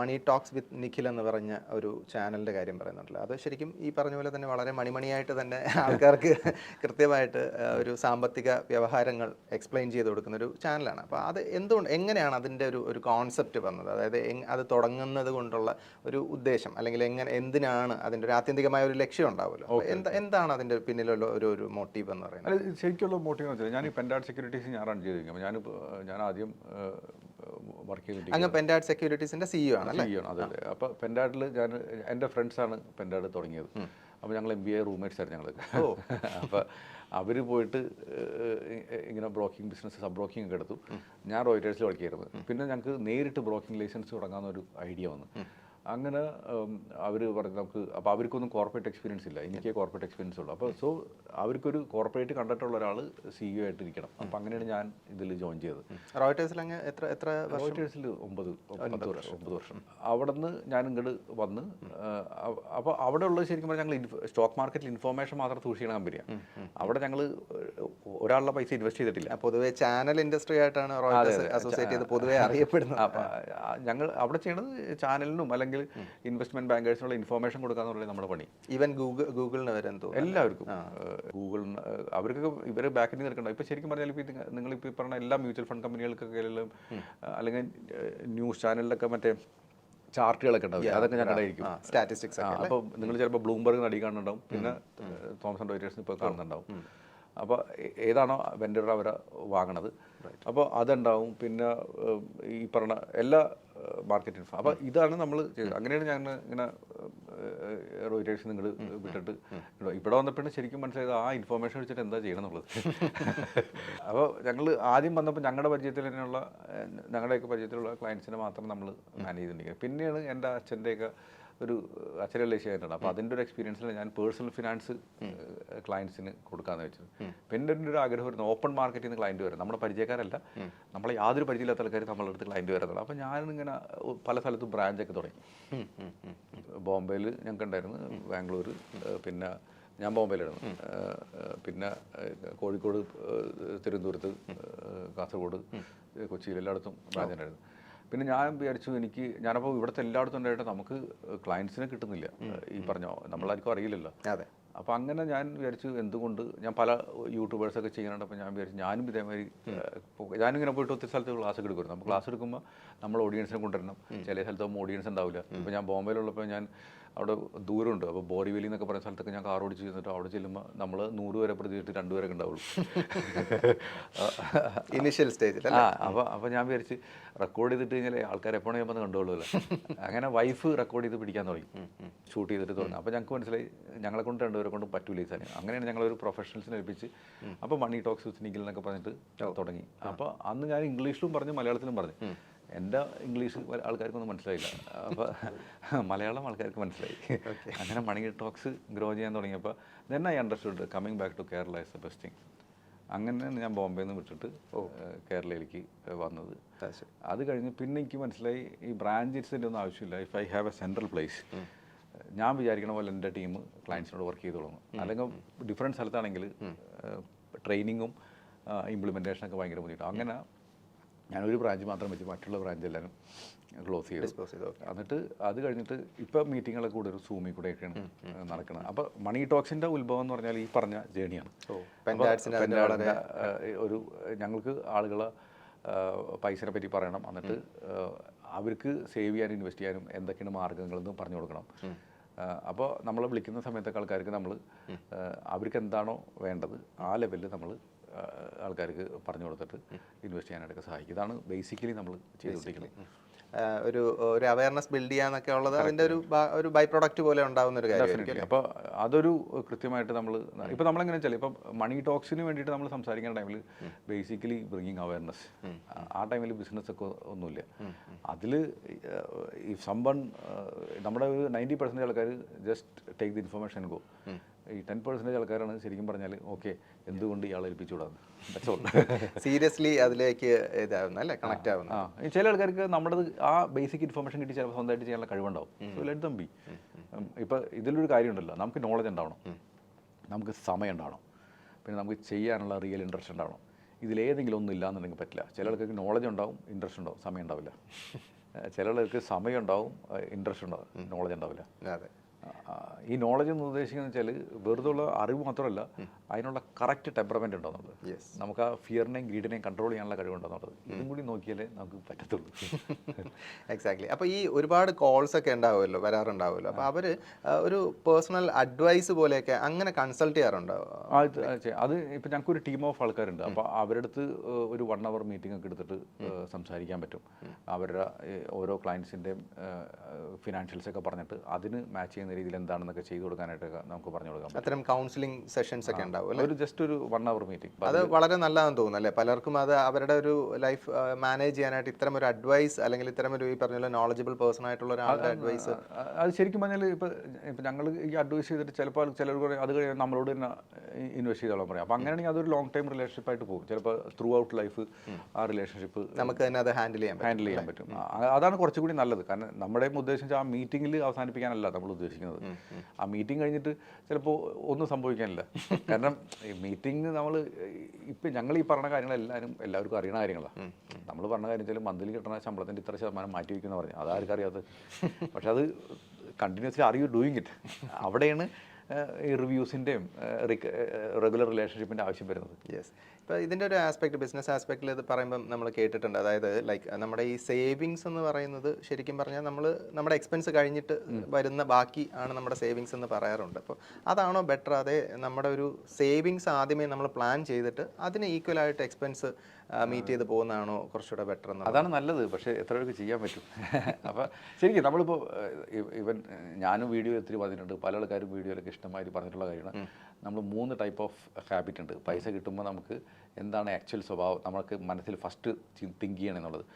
Money talks with Nikhil എന്ന് പറഞ്ഞ ഒരു ചാനലിന്റെ കാര്യം പറയുന്നുണ്ടല്ലോ. അത് ശരിക്കും ഈ പറഞ്ഞ പോലെ തന്നെ വളരെ മണിമണിയായിട്ട് തന്നെ ആൾക്കാർക്ക് കൃത്യമായിട്ട് ഒരു സാമ്പത്തിക വ്യവഹാരങ്ങൾ എക്സ്പ്ലെയിൻ ചെയ്ത് കൊടുക്കുന്ന ഒരു ചാനലാണ്. അപ്പോൾ അത് എന്തുകൊണ്ട് എങ്ങനെയാണ് അതിന്റെ ഒരു ഒരു കോൺസെപ്റ്റ് വന്നത്? അതായത് അത് തുടങ്ങുന്നത് കൊണ്ടുള്ള ഒരു ഉദ്ദേശം അല്ലെങ്കിൽ എങ്ങനെ എന്തിനാണ് അതിന്റെ ഒരു ആത്യന്തികമായ ഒരു ലക്ഷ്യം ഉണ്ടാവുമല്ലോ? അപ്പോൾ എന്താ എന്താണ് അതിന്റെ പിന്നിലുള്ള ഒരു ഒരു മോട്ടീവ് എന്ന് പറയുന്നത്? ശരിക്കുള്ള മോട്ടീവ് എന്ന് വെച്ചാൽ ഞാൻ ഈ പെൻഡാഡ് സെക്യൂരിറ്റീസ് ഞാൻ റൺ ചെയ്തിരിക്കും. ഞാൻ ഞാൻ ആദ്യം വർക്ക് ചെയ്തിട്ട് അങ്ങ് പെൻഡാഡ് സെക്യൂരിറ്റീസിന്റെ സിഇഒ ആണ് അല്ലേ? ആണ് അതെ അതെ. അപ്പോൾ പെൻഡാഡിൽ ഞാൻ എന്റെ ഫ്രണ്ട്സാണ് പെൻഡാഡ് തുടങ്ങിയത്. അപ്പോൾ ഞങ്ങൾ എം ബി ഐ റൂംമേറ്റ്സ് ആയിരുന്നു ഞങ്ങൾ അപ്പോൾ അവർ പോയിട്ട് ഇങ്ങനെ ബ്രോക്കിംഗ് ബിസിനസ് സബ് ബ്രോക്കിംഗ് ഒക്കെ എടുത്തു. ഞാൻ റോയിറ്റേഴ്സിൽ വർക്ക് ചെയ്യുന്നത് പിന്നെ ഞങ്ങൾക്ക് നേരിട്ട് ബ്രോക്കിംഗ് ലൈസൻസ് തുടങ്ങാമെന്നൊരു ഐഡിയ വന്നു. അങ്ങനെ അവർ പറഞ്ഞു നമുക്ക് അപ്പോൾ അവർക്കൊന്നും കോർപ്പറേറ്റ് എക്സ്പീരിയൻസ് ഇല്ല. എനിക്ക് കോർപ്പറേറ്റ് എക്സ്പീരിയൻസ് ഉള്ളൂ. അപ്പോൾ സോ അവർക്കൊരു കോർപ്പറേറ്റ് കണ്ടിട്ടുള്ള ഒരാൾ സിഇഒ ആയിട്ട് ഇരിക്കണം. അപ്പോൾ അങ്ങനെയാണ് ഞാൻ ഇതിൽ ജോയിൻ ചെയ്തത്. റോയിട്ടേഴ്സിൽ അങ്ങ് എത്ര എത്ര റോയിറ്റേഴ്സിൽ ഒമ്പത് പത്ത് വർഷം. ഒമ്പത് വർഷം. അവിടെ നിന്ന് ഞാൻ ഇങ്ങോട്ട് വന്ന് അപ്പോൾ അവിടെ ഉള്ളത് ശരിക്കും പറഞ്ഞാൽ ഞങ്ങൾ സ്റ്റോക്ക് മാർക്കറ്റിൽ ഇൻഫോർമേഷൻ മാത്രം സൂക്ഷിക്കുന്ന കമ്പനിയാണ് അവിടെ ഞങ്ങൾ ഒരാളുടെ പൈസ ഇൻവെസ്റ്റ് ചെയ്തിട്ടില്ല. പൊതുവേ ചാനൽ ഇൻഡസ്ട്രി ആയിട്ടാണ് റോയിട്ടേഴ്സ് അസോസിയേറ്റ് ചെയ്ത് പൊതുവേ അറിയപ്പെടുന്നത്. അപ്പോൾ ഞങ്ങൾ അവിടെ ചെയ്യണത് ചാനലിനും അല്ലെങ്കിൽ ഇൻവെസ്റ്റ്മെന്റ് ബാങ്കേഴ്സിനുള്ള ഇൻഫോർമേഷൻ കൊടുക്കാന്നുള്ളത് നമ്മുടെ പണി. ഈവൻ ഗൂഗിൾ ഗൂഗിളിന് വരെ എന്തോ എല്ലാവർക്കും. ഗൂഗിളിന് അവർക്ക് ഇവരെ ബാക്കിൽ നിൽക്കണ്ട ഇപ്പൊ ശരിക്കും പറഞ്ഞാൽ ഇപ്പൊ നിങ്ങൾ ഇപ്പൊ പറഞ്ഞ എല്ലാ മ്യൂച്വൽ ഫണ്ട് കമ്പനികൾക്കൊക്കെ അല്ലെങ്കിൽ ന്യൂസ് ചാനലിലൊക്കെ മറ്റേ ചാർട്ടുകളൊക്കെ ഉണ്ടാവും അതൊക്കെ ഞാൻ കണ്ടായിരിക്കും സ്റ്റാറ്റിസ്റ്റിക്സ് അപ്പൊ അപ്പോൾ നിങ്ങൾ ചിലപ്പോൾ ബ്ലൂംബർഗ് നടി കാണുന്നുണ്ടാവും. പിന്നെ തോമസ് റോയിറ്റേഴ്സ് ഇപ്പോൾ കാണുന്നുണ്ടാവും. അപ്പോൾ ഏതാണോ വെൻഡർ അവർ വാങ്ങണത്. അപ്പോൾ അതുണ്ടാവും. പിന്നെ ഈ പറഞ്ഞ എല്ലാ മാർക്കറ്റ് ഇൻഫോ അപ്പോൾ ഇതാണ് നമ്മൾ ചെയ്തത്. അങ്ങനെയാണ് ഞാൻ ഇങ്ങനെ റോയിറ്റേഴ്സ് നിങ്ങൾ വിട്ടിട്ട് ഇവിടെ- വന്നപ്പോൾ വന്നപ്പോഴാണ് ശരിക്കും മനസ്സിലായത് ആ ഇൻഫോർമേഷൻ വെച്ചിട്ട് എന്താ ചെയ്യണം എന്നുള്ളത് അപ്പോൾ ഞങ്ങൾ ആദ്യം വന്നപ്പോൾ ഞങ്ങളുടെ പരിചയത്തിൽ തന്നെയുള്ള ഞങ്ങളുടെയൊക്കെ പരിചയത്തിലുള്ള ക്ലയൻസിനെ മാത്രം നമ്മൾ മാനേജ് ചെയ്തിട്ടുണ്ടെങ്കിൽ പിന്നെയാണ് എന്റെ അച്ഛന്റെയൊക്കെ ഒരു അച്ഛൻ റിലേഷൻ അപ്പോൾ അതിന്റെ ഒരു എക്സ്പീരിയൻസിൽ ഞാൻ പേഴ്സണൽ ഫിനാൻസ് ക്ലയൻസിന് കൊടുക്കാന്ന് വെച്ചത് പിന്നെ എന്റെ ഒരു ആഗ്രഹം വരുന്നത് ഓപ്പൺ മാർക്കറ്റിൽ നിന്ന് ക്ലയന്റ് വരും നമ്മുടെ പരിചയക്കാരല്ല. നമ്മളെ യാതൊരു പരിചയമില്ലാത്ത ആൾക്കാർ നമ്മളെ അടുത്ത് ക്ലയന്റ് വരുന്നത് അപ്പോൾ ഞാനിങ്ങനെ പല സ്ഥലത്തും ബ്രാഞ്ചൊക്കെ തുടങ്ങി. ബോംബെയിൽ ഞങ്ങൾക്ക് ഉണ്ടായിരുന്നു. ബാംഗ്ലൂർ പിന്നെ ഞാൻ ബോംബെയിലായിരുന്നു പിന്നെ കോഴിക്കോട് തിരുവനന്തപുരത്ത് കാസർഗോഡ് കൊച്ചിയിൽ എല്ലായിടത്തും ബ്രാഞ്ച് ഉണ്ടായിരുന്നു. പിന്നെ ഞാൻ വിചാരിച്ചു എനിക്ക് ഞാനപ്പോൾ ഇവിടുത്തെ എല്ലായിടത്തും ഉണ്ടായിട്ട് നമുക്ക് ക്ലയൻസിനെ കിട്ടുന്നില്ല. ഈ പറഞ്ഞോ നമ്മളാർക്കും അറിയില്ലല്ലോ. അതെ. അപ്പോൾ അങ്ങനെ ഞാൻ വിചാരിച്ചു എന്തുകൊണ്ട് ഞാൻ പല യൂട്യൂബേഴ്സൊക്കെ ചെയ്യുന്നുണ്ട് അപ്പോൾ ഞാൻ വിചാരിച്ചു ഞാനും ഇതേമാതിരി ഞാനിങ്ങനെ പോയിട്ട് ഒത്തിരി സ്ഥലത്ത് ക്ലാസ് ഒക്കെ എടുക്കുമായിരുന്നു അപ്പോൾ ക്ലാസ് എടുക്കുമ്പോൾ നമ്മൾ ഓഡിയൻസിനെ കൊണ്ടുവരണം. ചില സ്ഥലത്താകുമ്പോൾ ഓഡിയൻസ് ഉണ്ടാവില്ല. ഇപ്പോൾ ഞാൻ ബോംബെയിലുള്ളപ്പോൾ ഞാൻ അവിടെ ദൂരമുണ്ട്. അപ്പോൾ ബോറിവേലി എന്നൊക്കെ പറയുന്ന സ്ഥലത്തൊക്കെ ഞാൻ കാർ ഓടിച്ച് ചെന്നിട്ട് അവിടെ ചെല്ലുമ്പോൾ നമ്മൾ നൂറ് വരെ പ്രതീക്ഷിച്ചിട്ട് രണ്ടുപേരൊക്കെ ഉണ്ടാവുള്ളൂ. ഇനിഷ്യൽ സ്റ്റേജിൽ ആ അപ്പോൾ അപ്പോൾ ഞാൻ വിചാരിച്ച് റെക്കോർഡ് ചെയ്തിട്ട് കഴിഞ്ഞാൽ ആൾക്കാർ എപ്പോഴും ഞാൻ വന്ന് കണ്ടോളൂല്ലോ അങ്ങനെ വൈഫ് റെക്കോർഡ് ചെയ്ത് പിടിക്കാൻ തുടങ്ങി. ഷൂട്ട് ചെയ്തിട്ട് തുടങ്ങി. അപ്പോൾ ഞങ്ങൾക്ക് മനസ്സിലായി ഞങ്ങളെ കൊണ്ട് രണ്ടുപേരെ കൊണ്ട് പറ്റൂല ഈ സാധനം. അങ്ങനെയാണ് ഞങ്ങളൊരു പ്രൊഫഷണൽസിനെ ഏൽപ്പിച്ച് അപ്പോൾ മണി ടോക്സ് വിത്ത് നിഖിൽ എന്നൊക്കെ പറഞ്ഞിട്ട് തുടങ്ങി. അപ്പോൾ അന്ന് ഞാൻ ഇംഗ്ലീഷിലും പറഞ്ഞു മലയാളത്തിലും പറഞ്ഞു. എന്റെ ഇംഗ്ലീഷ് ആൾക്കാർക്ക് ആൾക്കാർക്കൊന്നും മനസ്സിലായില്ല. അപ്പോൾ മലയാളം ആൾക്കാർക്ക് മനസ്സിലായി. അങ്ങനെ മണി ടോക്സ് ഗ്രോ ചെയ്യാൻ തുടങ്ങിയപ്പോൾ then I understood coming back to Kerala is the best thing അങ്ങനെ ഞാൻ ബോംബെയിൽ നിന്ന് വിട്ടിട്ട് കേരളയിലേക്ക് വന്നത്. അത് കഴിഞ്ഞ് പിന്നെ എനിക്ക് മനസ്സിലായി ഈ ബ്രാഞ്ചസിന്റെ ഒന്നും ആവശ്യമില്ല. If I have a central place ഞാൻ വിചാരിക്കണ പോലെ എന്റെ ടീം ക്ലയൻസിനോട് വർക്ക് ചെയ്തോളും അല്ലെങ്കിൽ ഡിഫറെന്റ് സ്ഥലത്താണെങ്കിൽ ട്രെയിനിങ്ങും ഇംപ്ലിമെന്റേഷനൊക്കെ ഭയങ്കര ബുദ്ധിമുട്ടാണ്. അങ്ങനെ ഞാനൊരു ബ്രാഞ്ച് മാത്രം വെച്ച് മറ്റുള്ള ബ്രാഞ്ച് എല്ലാവരും ക്ലോസ് ചെയ്തു. എന്നിട്ട് അത് കഴിഞ്ഞിട്ട് ഇപ്പം മീറ്റിങ്ങുകളൊക്കെ ഒരു സൂമിൽ കൂടെയൊക്കെയാണ് നടക്കുന്നത് അപ്പോൾ മണി ടോക്സിന്റെ ഉത്ഭവം എന്ന് പറഞ്ഞാൽ ഈ പറഞ്ഞ ജേണിയാണ് ഒരു ഞങ്ങൾക്ക് ആളുകളെ പൈസനെ പറ്റി പറയണം. എന്നിട്ട് അവർക്ക് സേവ് ചെയ്യാനും ഇൻവെസ്റ്റ് ചെയ്യാനും എന്തൊക്കെയാണ് മാർഗങ്ങളെന്ന് പറഞ്ഞു കൊടുക്കണം. അപ്പോൾ നമ്മളെ വിളിക്കുന്ന സമയത്തൊക്കെ ആൾക്കാർക്ക് നമ്മൾ അവർക്ക് എന്താണോ വേണ്ടത് ആ ലെവലിൽ നമ്മൾ ആൾക്കാർക്ക് പറഞ്ഞു കൊടുത്തിട്ട് ഇൻവെസ്റ്റ് ചെയ്യാനായിട്ടൊക്കെ സഹായിക്കും. ഇതാണ് ബേസിക്കലി നമ്മൾ ചെയ്തുകൊണ്ടിരിക്കുന്നത്. ഒരു ഒരു അവയർനെസ് ബിൽഡ് ചെയ്യാന്നൊക്കെ ഉള്ളത് അതിന്റെ ഒരു ഒരു ബൈ പ്രൊഡക്റ്റ് പോലെ ഉണ്ടാകുന്ന ഒരു കാര്യം അപ്പോൾ അതൊരു കൃത്യമായിട്ട് നമ്മൾ ഇപ്പോൾ നമ്മളെങ്ങനെ വെച്ചാൽ ഇപ്പം മണി ടോക്സിന് വേണ്ടിയിട്ട് നമ്മൾ സംസാരിക്കുന്ന ടൈമിൽ ബേസിക്കലി ബ്രിങ്ങിങ് അവയർനെസ് ആ ടൈമിൽ ബിസിനസ് ഒക്കെ ഒന്നുമില്ല. അതിൽ ഈ സമ്പൺ നമ്മുടെ ഒരു നയന്റി പെർസെന്റേജ് ആൾക്കാർ just take the information go ഈ ടെൻ പെർസെന്റേജ് ആൾക്കാരാണ് ശരിക്കും പറഞ്ഞാൽ ഓക്കെ എന്തുകൊണ്ട് ഇയാളെ ഏൽപ്പിച്ചുകൂടാന്ന് സീരിയസ്ലി അതിലേക്ക് ഇതാവുന്ന അല്ലേ? കണക്ട് ആവുന്ന. ആ ചില ആൾക്കാർക്ക് നമ്മുടെ ആ ബേസിക് ഇൻഫർമേഷൻ കിട്ടി ചിലപ്പോൾ സ്വന്തമായിട്ട് ചെയ്യാനുള്ള കഴിവുണ്ടാവും. സോ ലെറ്റ് ദം ബി ഇപ്പം ഇതിലൊരു കാര്യമുണ്ടല്ലോ നമുക്ക് നോളജ് ഉണ്ടാവണം. നമുക്ക് സമയം ഉണ്ടാവണം. പിന്നെ നമുക്ക് ചെയ്യാനുള്ള റിയൽ ഇൻട്രസ്റ്റ് ഉണ്ടാവണം. ഇതിലേതെങ്കിലും ഒന്നും ഇല്ലാന്നുണ്ടെങ്കിൽ പറ്റില്ല. ചില ആൾക്കാർക്ക് നോളജ് ഉണ്ടാവും ഇൻട്രസ്റ്റ് ഉണ്ടാവും സമയം ഉണ്ടാവില്ല. ചില ആളുകൾക്ക് സമയം ഉണ്ടാവും ഇൻട്രസ്റ്റ് ഉണ്ടാവും നോളജ് ഉണ്ടാവില്ല. അതെ. ഈ നോളജ് എന്ന് ഉദ്ദേശിക്കുന്നത് വെച്ചാൽ വെറുതെ ഉള്ള അറിവ് മാത്രമല്ല അതിനുള്ള കറക്റ്റ് ടെമ്പറമെന്റ് യെസ് നമുക്ക് ആ ഫിയറിനെയും ഗ്രീഡിനെയും കൺട്രോൾ ചെയ്യാനുള്ള കഴിവുണ്ടെന്നുള്ളത്. ഇതും കൂടി നോക്കിയാലേ നമുക്ക് പറ്റത്തുള്ളൂ. എക്സാക്ട്ലി അപ്പോൾ ഈ ഒരുപാട് കോൾസ് ഒക്കെ ഉണ്ടാവുമല്ലോ വരാറുണ്ടാവുമല്ലോ. അപ്പോൾ അവർ ഒരു പേഴ്സണൽ അഡ്വൈസ് പോലെയൊക്കെ അങ്ങനെ കൺസൾട്ട് ചെയ്യാറുണ്ടോ? അത് ഇപ്പം ഞങ്ങൾക്ക് ഒരു ടീം ഓഫ് ആൾക്കാരുണ്ട് അപ്പോൾ അവരുടെ അടുത്ത് ഒരു വൺ അവർ മീറ്റിംഗ് ഒക്കെ എടുത്തിട്ട് സംസാരിക്കാൻ പറ്റും. അവരുടെ ഓരോ ക്ലയൻസിന്റെയും ഫിനാൻഷ്യൽസ് ഒക്കെ പറഞ്ഞിട്ട് അതിന് മാച്ച് ചെയ്യുന്ന രീതിയിൽ എന്താണെന്നൊക്കെ ചെയ്തു കൊടുക്കാനായിട്ട് നമുക്ക് പറഞ്ഞു കൊടുക്കാം അത്തരം കൗൺസിലിംഗ് സെഷൻസ് ഒക്കെ ഉണ്ടാവും ഒരു ജസ്റ്റ് ഒരു വൺ അവർ മീറ്റിംഗ് അത് വളരെ നല്ലതാണെന്ന് തോന്നുന്നു അല്ലേ? പലർക്കും അത് അവരുടെ ഒരു ലൈഫ് മാനേജ് ചെയ്യാനായിട്ട് ഇത്തരം ഒരു അഡ്വൈസ് അല്ലെങ്കിൽ ഇത്തരം ഒരു ഈ പറഞ്ഞ നോളജബിൾ പേഴ്സൺ ആയിട്ടുള്ള ഒരാളുടെ അഡ്വൈസ് അത് ശരിക്കും പറഞ്ഞാൽ ഇപ്പം ഇപ്പം ഞങ്ങൾ ഈ അഡ്വൈസ് ചെയ്തിട്ട് ചിലപ്പോൾ ചിലർ പറയും അത് കഴിഞ്ഞാൽ നമ്മളോട് തന്നെ ഇൻവെസ്റ്റ് ചെയ്തോളാം പറയാം. അപ്പം അങ്ങനെയാണെങ്കിൽ അതൊരു ലോങ് ടൈം റിലേഷൻഷിപ്പ് ആയിട്ട് പോകും. ചിലപ്പോൾ ത്രൂ ഔട്ട് ലൈഫ് ആ റിലേഷൻഷിപ്പ് നമുക്ക് തന്നെ അത് ഹാൻഡിൽ ചെയ്യാൻ ഹാൻഡിൽ ചെയ്യാൻ പറ്റും. അതാണ് കുറച്ചുകൂടി നല്ലത്. കാരണം നമ്മുടെയും ഉദ്ദേശം ആ മീറ്റിംഗിൽ അവസാനിപ്പിക്കാനല്ല നമ്മൾ ഉദ്ദേശിക്കുന്നത്. ആ മീറ്റിംഗ് കഴിഞ്ഞിട്ട് ചിലപ്പോൾ ഒന്നും സംഭവിക്കാനില്ല. കാരണം മീറ്റിംഗ് നമ്മൾ ഇപ്പം ഞങ്ങൾ ഈ പറഞ്ഞ കാര്യങ്ങളെല്ലാവരും എല്ലാവർക്കും അറിയുന്ന കാര്യങ്ങളാണ് നമ്മൾ പറഞ്ഞ കാര്യം വെച്ചാൽ മന്ത്ലി കിട്ടുന്ന ശമ്പളത്തിന്റെ ഇത്ര ശതമാനം മാറ്റി വയ്ക്കുന്ന പറഞ്ഞു അതാർക്കും അറിയാത്തത്. പക്ഷെ അത് continuously are you doing it അവിടെയാണ് ഈ റിവ്യൂസിന്റെയും റെഗുലർ റിലേഷൻഷിപ്പിന്റെ ആവശ്യം വരുന്നത്. യെസ് ഇപ്പോൾ ഇതിന്റെ ഒരു ആസ്പെക്ട് ബിസിനസ് ആസ്പെക്റ്റിൽ ഇത് പറയുമ്പം നമ്മൾ കേട്ടിട്ടുണ്ട്. അതായത് ലൈക്ക് നമ്മുടെ ഈ സേവിങ്സ് എന്ന് പറയുന്നത് ശരിക്കും പറഞ്ഞാൽ നമ്മൾ നമ്മുടെ എക്സ്പെൻസ് കഴിഞ്ഞിട്ട് വരുന്ന ബാക്കി ആണ് നമ്മുടെ സേവിങ്സ് എന്ന് പറയാറുണ്ട്. അപ്പോൾ അതാണോ ബെറ്റർ? അതെ നമ്മുടെ ഒരു സേവിങ്സ് ആദ്യമേ നമ്മൾ പ്ലാൻ ചെയ്തിട്ട് അതിന് ഈക്വൽ ആയിട്ട് എക്സ്പെൻസ് മീറ്റ് ചെയ്ത് പോകുന്നതാണോ കുറച്ചുകൂടെ ബെറ്റർ എന്ന് അതാണ് നല്ലത്. പക്ഷേ എത്ര പേർക്ക് ചെയ്യാൻ പറ്റും? അപ്പോൾ ശരിക്കും നമ്മളിപ്പോൾ ഇവൻ ഞാനും വീഡിയോ ഒത്തിരി പറഞ്ഞിട്ടുണ്ട് പല ആൾക്കാരും വീഡിയോയിലൊക്കെ ഇഷ്ടമായി പറഞ്ഞിട്ടുള്ള കാര്യമാണ് നമ്മൾ മൂന്ന് ടൈപ്പ് ഓഫ് ഹാബിറ്റ് ഉണ്ട്. പൈസ കിട്ടുമ്പോൾ നമുക്ക് എന്താണ് ആക്ച്വൽ സ്വഭാവം? നമുക്ക് മനസ്സിൽ ഫസ്റ്റ് തിങ്ക് ചെയ്യണം എന്നുള്ളത്.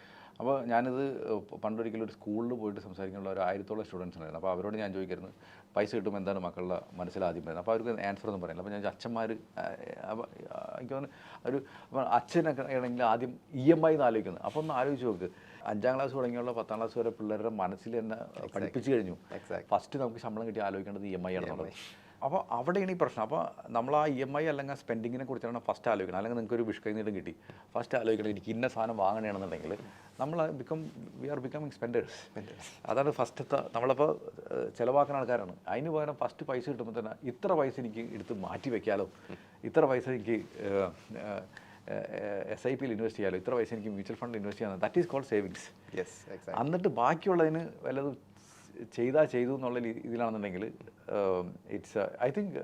അപ്പോൾ ഞാനിത് പണ്ടൊരിക്കലും ഒരു സ്കൂളിൽ പോയിട്ട് സംസാരിക്കാനുള്ള ഒരു ആയിരത്തോളം സ്റ്റുഡൻസ് ഉണ്ടായിരുന്നു. അപ്പോൾ അവരോട് ഞാൻ ചോദിക്കായിരുന്നു പൈസ കിട്ടുമ്പോൾ എന്താണ് മക്കളുടെ മനസ്സിൽ ആദ്യം വരുന്നത് അപ്പോൾ അവർക്ക് ആൻസർ ഒന്നും പറയില്ല. അപ്പോൾ ഞാൻ അച്ഛന്മാർ എനിക്ക് തോന്നുന്നു ഒരു അച്ഛനൊക്കെ ആണെങ്കിൽ ആദ്യം ഇ എം ഐ എന്ന് ആലോചിക്കുന്നത് അപ്പോൾ ഒന്ന് ആലോചിച്ച് നോക്ക്. അഞ്ചാം ക്ലാസ് തുടങ്ങിയുള്ള പത്താം ക്ലാസ് വരെ പിള്ളേരുടെ മനസ്സിൽ തന്നെ പഠിപ്പിച്ചു കഴിഞ്ഞു. ഫസ്റ്റ് നമുക്ക് ശമ്പളം കിട്ടി ആലോചിക്കേണ്ടത് ഇ എം ഐ ആണെന്നുള്ളത്. അപ്പോൾ അവിടെയാണ് ഈ പ്രശ്നം. അപ്പോൾ നമ്മൾ ആ ഇ എം ഐ അല്ലെങ്കിൽ സ്പെൻഡിങ്ങിനെ കുറിച്ചാണ് ഫസ്റ്റ് ആലോചിക്കണം അല്ലെങ്കിൽ നിങ്ങൾക്ക് ഒരു നീട്ടം കിട്ടി. ഫസ്റ്റ് ആലോചിക്കണം എനിക്ക് ഇന്ന സാധനം വാങ്ങണമെന്നുണ്ടെങ്കിൽ നമ്മൾ become we are becoming spenders അതാണ് ഫസ്റ്റത്തെ നമ്മളപ്പോൾ ചിലവാക്കുന്ന ആൾക്കാരാണ്. അതിന് പകരം ഫസ്റ്റ് പൈസ കിട്ടുമ്പോൾ തന്നെ ഇത്ര പൈസ എനിക്ക് എടുത്ത് മാറ്റി വെക്കാലോ? ഇത്ര പൈസ എനിക്ക് എസ് ഐ പിയിൽ ഇൻവെസ്റ്റ് ചെയ്യാലോ? ഇത്ര പൈസ എനിക്ക് മ്യൂച്വൽ ഫണ്ടിൽ ഇൻവെസ്റ്റ് ചെയ്യാൻ ദാറ്റ് ഈസ് കോൾഡ് സേവിങ്സ് എന്നിട്ട് ബാക്കിയുള്ളതിന് വല്ലതും ചെയ്താൽ ചെയ്തു എന്നുള്ള ഇതിലാണെന്നുണ്ടെങ്കിൽ ഇറ്റ്സ് ഐ തിങ്ക്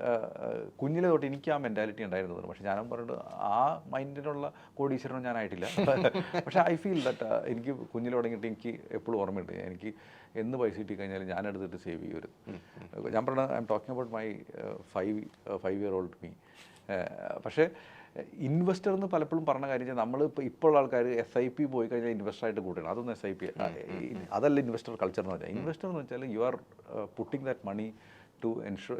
കുഞ്ഞിലെ തൊട്ട് എനിക്ക് ആ മെന്റാലിറ്റി ഉണ്ടായിരുന്നത് പക്ഷേ ഞാനും പറഞ്ഞിട്ട് ആ മൈൻഡിനുള്ള കോടീശ്വരനും ഞാനായിട്ടില്ല പക്ഷേ ഐ ഫീൽ ദറ്റ് എനിക്ക് കുഞ്ഞിൽ തുടങ്ങിയിട്ട് എനിക്ക് എപ്പോഴും ഓർമ്മയുണ്ട്. എനിക്ക് എന്ന് പൈസ കിട്ടി കഴിഞ്ഞാൽ ഞാൻ എടുത്തിട്ട് സേവ് ചെയ്യും ഞാൻ പറഞ്ഞ I am talking about my five five year old me പക്ഷേ ഇൻവെസ്റ്റർ എന്ന് പലപ്പോഴും പറഞ്ഞ കാര്യം നമ്മൾ ഇപ്പോൾ ഇപ്പോഴുള്ള ആൾക്കാർ എസ് ഐ പി പോയി കഴിഞ്ഞാൽ ഇൻവെസ്റ്റർ ആയിട്ട് കൂട്ടണം അതൊന്നും എസ് ഐ പി അതല്ല ഇൻവെസ്റ്റർ കൾച്ചർ എന്ന് പറഞ്ഞാൽ. ഇൻവെസ്റ്റർ എന്ന് വെച്ചാൽ you are putting that money to ensure